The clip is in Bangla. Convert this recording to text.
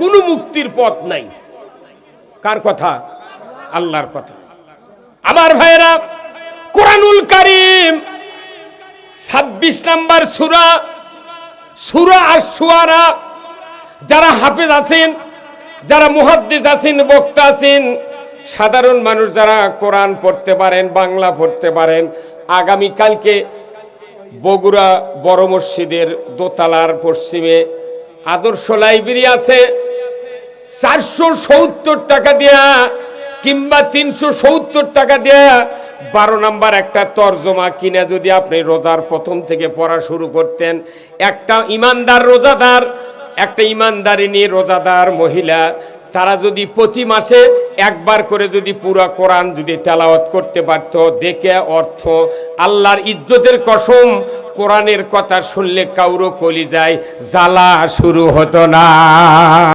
কোনো মুক্তির পথ নাই। কার কথা? আল্লাহর কথা। আমার ভাইয়েরা, কোরআনুল কারিম ছাব্বিশ নাম্বার সুরা সুরা আর সুয়ারা যারা হাফেজ আছেন, যারা মুহাদ্দিস আছেন, বক্তা আছেন, সাধারণ মানুষ যারা কোরআন পড়তে পারেন, বাংলা পড়তে পারেন আগামীকালকে বগুড়া বড় মসজিদের দোতলার পশ্চিমে আদর্শ লাইব্রেরি আছে। চারশো সত্তর টাকা দেয়া কিংবা তিনশো সত্তর টাকা দেয়া বারো নাম্বার একটা তর্জমা কিনে যদি আপনি রোজার প্রথম থেকে পড়া শুরু করতেন, একটা ইমানদার রোজাদার, একটা ইমানদারিনী রোজাদার মহিলা, তারা যদি প্রতি মাসে একবার করে যদি পুরো কোরআন যদি তেলাওয়াত করতে পারত, দেখে অর্থ, আল্লাহর ইজ্জতের কসম, কোরআনের কথা শুনলে কাউরো কলি যায় জ্বালা শুরু হতো না।